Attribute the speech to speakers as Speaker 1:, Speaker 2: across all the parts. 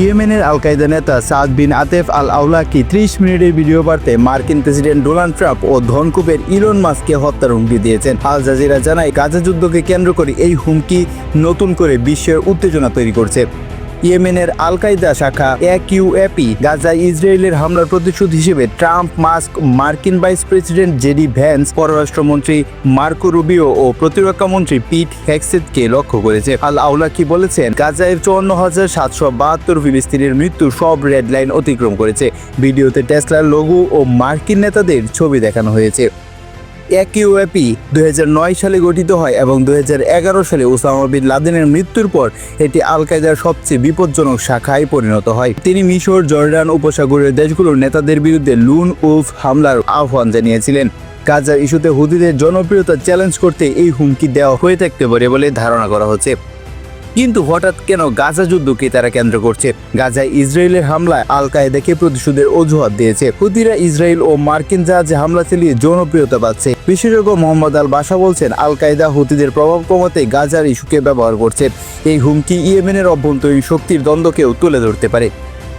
Speaker 1: ইয়েমেনের আল কায়দা নেতা সাদ বিন আতেফ আল আউলাকি ত্রিশ মিনিটের ভিডিও বার্তে মার্কিন প্রেসিডেন্ট ডোনাল্ড ট্রাম্প ও ধনকুপের ইলন মাস্ককে হত্যার হুমকি দিয়েছেন। আল জাজিরা জানায়, গাজা যুদ্ধকে কেন্দ্র করে এই হুমকি নতুন করে বিশ্বের উত্তেজনা তৈরি করছে। ইয়েমেনের আল কায়দা শাখা এক ইউএপি গাজায় ইসরায়েলের হামলার প্রতিশোধ হিসেবে ট্রাম্প, মাস্ক, মার্কিন ভাইস প্রেসিডেন্ট জেডি ভ্যান্স, পররাষ্ট্রমন্ত্রী মার্কো রুবিও ও প্রতিরক্ষা মন্ত্রী পিট হ্যাকসেটকে লক্ষ্য করেছে। আল আউলাকি বলেছেন, গাজায় চুয়ান্ন হাজার সাতশো বাহাত্তর ফিলিস্তিনের মৃত্যু সব রেড লাইন অতিক্রম করেছে। ভিডিওতে টেসলার লঘু ও মার্কিন নেতাদের ছবি দেখানো হয়েছে। এক দু সালে গঠিত হয় এবং দুহাজার এগারো সালে ওসামা বিন লাদেনের মৃত্যুর পর এটি আল কায়দার সবচেয়ে বিপজ্জনক শাখায় পরিণত হয়। তিনি মিশর, জর্ডান উপসাগরের দেশগুলোর নেতাদের বিরুদ্ধে লুন উফ হামলার আহ্বান জানিয়েছিলেন। গাজা ইস্যুতে হুদিদের জনপ্রিয়তা চ্যালেঞ্জ করতে এই হুমকি দেওয়া হয়ে থাকতে পারে বলে ধারণা করা হচ্ছে। কিন্তু হঠাৎ কেন গাজা যুদ্ধকে তারা কেন্দ্র করছে? গাজায় ইসরায়েলের হামলায় আল কায়েদাকে প্রতিশোধের অজুহাত দিয়েছে। হুদিরা ইসরায়েল ও মার্কিন জাহাজে হামলা চালিয়ে জনপ্রিয়তা পাচ্ছে। বিশেষজ্ঞ মোহাম্মদ আল বাসা বলছেন আল কায়দা হুতিদের প্রভাব কমাতে গাজার ইস্যুকে ব্যবহার করছে। এই হুমকি ইয়েমেনের অভ্যন্তরীণ শক্তির দ্বন্দ্বকেও তুলে ধরতে পারে।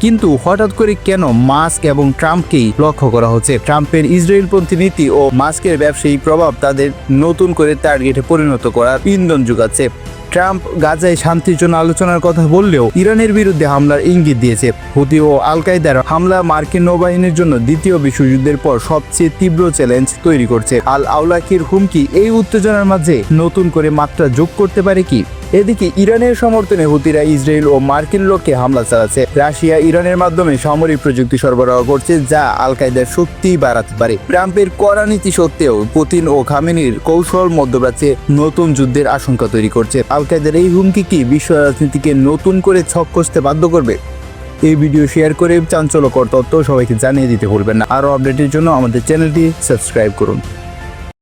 Speaker 1: কিন্তু হঠাৎ করে কেন মাস্ক এবং ট্রাম্পকেই লক্ষ্য করা হচ্ছে? ট্রাম্পের ইসরায়েলপন্থী নীতি ও মাস্কের ব্যবসায়ী প্রভাব তাদের নতুন করে টার্গেটে পরিণত করার ইন্ধন যোগাচ্ছে। ট্রাম্প গাজায় শান্তির জন্য আলোচনার কথা বললেও ইরানের বিরুদ্ধে হামলার ইঙ্গিত দিয়েছে। হুতি ও আল কায়দার হামলা মার্কিন নৌবাহিনীর জন্য দ্বিতীয় বিশ্বযুদ্ধের পর সবচেয়ে তীব্র চ্যালেঞ্জ তৈরি করছে। আল আউলাকির হুমকি এই উত্তেজনার মাঝে নতুন করে মাত্রা যোগ করতে পারে কি? এদিকে ইরানের সমর্থনে হুতিরা ইসরায়েল ও মার্কিন লোককে হামলা চালাচ্ছে। রাশিয়া ইরানের মাধ্যমে সামরিক প্রযুক্তি সরবরাহ করছে, যা আল কায়দার শক্তি বাড়াতে পারে। ট্রাম্পের কড়া নীতি সত্ত্বেও পুতিন ও খামেনির কৌশল মধ্যপ্রাচ্যে নতুন যুদ্ধের আশঙ্কা তৈরি করছে। আল কায়দার এই হুমকি কি বিশ্ব রাজনীতিকে নতুন করে ছক কষতে বাধ্য করবে? এই ভিডিও শেয়ার করে চাঞ্চল্যকর তথ্য সবাইকে জানিয়ে দিতে ভুলবেন না। আরও আপডেটের জন্য আমাদের চ্যানেলটি সাবস্ক্রাইব করুন।